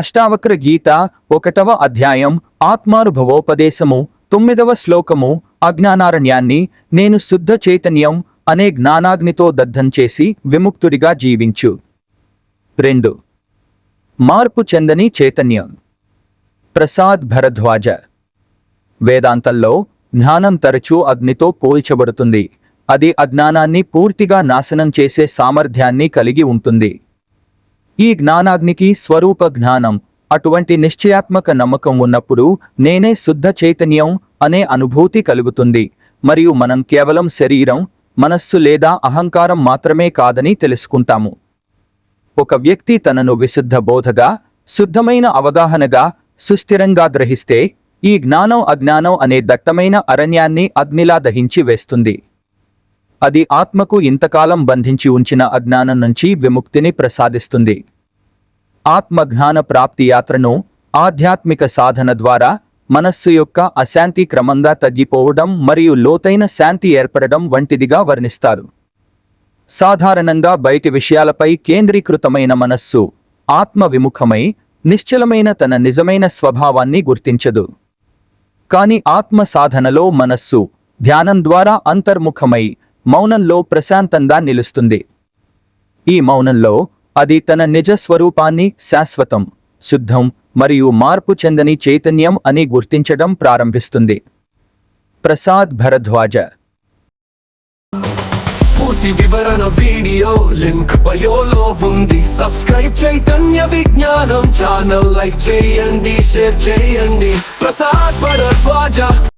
అష్టావక్ర గీత ఒకటవ అధ్యాయం ఆత్మానుభవోపదేశము తొమ్మిదవ శ్లోకము అజ్ఞానారణ్యాన్ని నేను శుద్ధ చైతన్యం అనే జ్ఞానాగ్నితో దగ్ధం చేసి విముక్తుడిగా జీవించు. రెండు. మార్పు చెందని చైతన్యం. ప్రసాద్ భరద్వాజ. వేదాంతంలో జ్ఞానం తరచూ అగ్నితో పోల్చబడుతుంది. అది అజ్ఞానాన్ని పూర్తిగా నాశనం చేసే సామర్థ్యాన్ని కలిగి ఉంటుంది. ఈ జ్ఞానాగ్నికి స్వరూప జ్ఞానం అటువంటి నిశ్చయాత్మక నమ్మకం ఉన్నప్పుడు నేనే శుద్ధ చైతన్యం అనే అనుభూతి కలుగుతుంది. మరియు మనం కేవలం శరీరం మనస్సు లేదా అహంకారం మాత్రమే కాదని తెలుసుకుంటాము. ఒక వ్యక్తి తనను విశుద్ధ బోధగా శుద్ధమైన అవగాహనగా సుస్థిరంగా గ్రహిస్తే ఈ జ్ఞానం అజ్ఞానం అనే దట్టమైన అరణ్యాన్ని అగ్నిలా దహించి వేస్తుంది. అది ఆత్మకు ఇంతకాలం బంధించి ఉంచిన అజ్ఞానం నుంచి విముక్తిని ప్రసాదిస్తుంది. ఆత్మజ్ఞాన ప్రాప్తి యాత్రను ఆధ్యాత్మిక సాధన ద్వారా మనస్సు యొక్క అశాంతి క్రమంగా తగ్గిపోవడం మరియు లోతైన శాంతి ఏర్పడడం వంటిదిగా వర్ణిస్తారు. సాధారణంగా బయటి విషయాలపై కేంద్రీకృతమైన మనస్సు ఆత్మ విముఖమై నిశ్చలమైన తన నిజమైన స్వభావాన్ని గుర్తించదు. కాని ఆత్మ సాధనలో మనస్సు ధ్యానం ద్వారా అంతర్ముఖమై మౌనంలో ప్రశాంతంగా నిలుస్తుంది. ఈ మౌనంలో అది తన నిజ స్వరూపాన్ని శాశ్వతం శుద్ధం మరియు మార్పు చెందని చైతన్యం అని గుర్తించడం ప్రారంభిస్తుంది. ప్రసాద్ భరద్వాజ. పూర్తి వివరణ వీడియో లింక్ బయోలో ఉంది. సబ్స్క్రైబ్ చైతన్య విజ్ఞానం ఛానల్ లైక్ చేయండి షేర్ చేయండి. ప్రసాద్ భరద్వాజ.